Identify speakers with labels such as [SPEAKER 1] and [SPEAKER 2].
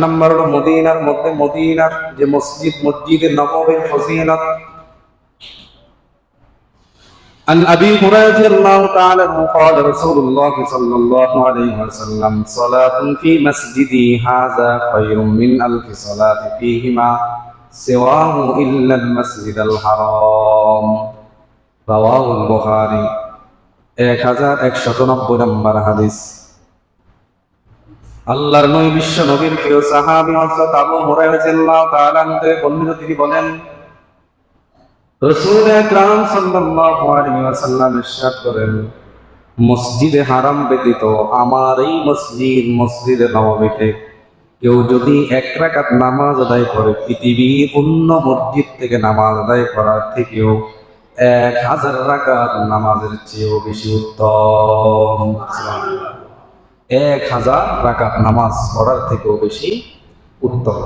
[SPEAKER 1] Number হলো মদিনার মধ্যে মদিনার যে মসজিদ মসজিদে নববীর ফজিলত عن ابي هريره رضي الله تعالى عنه قال رسول الله صلى الله عليه وسلم صلاه في مسجدي هذا خير من الف صلاه فيهما سواه الا المسجد الحرام رواه البخاري এক হাজার একশত নব্বই নম্বর হাদিস আল্লাহর নবী বিশ্ব নবীর প্রিয় সাহাবী হযরত আবু হুরায়রা রাদিয়াল্লাহু তাআলা আনহু বর্ণিত তিনি বলেন, রাসূল আকরাম সাল্লাল্লাহু আলাইহি ওয়াসাল্লাম ইরশাদ করেন, মসজিদে হারাম ব্যতীত আমার এই মসজিদ মসজিদে নববীতে কেউ যদি এক রাকাত নামাজ আদায় করে, পৃথিবীর অন্য মসজিদ থেকে নামাজ আদায় করার থেকেও এক হাজার রাকাত নামাজের চেয়েও বেশি উত্তম। এক হাজার রাকাত নামাজ পড়ার থেকেও বেশি উত্তম।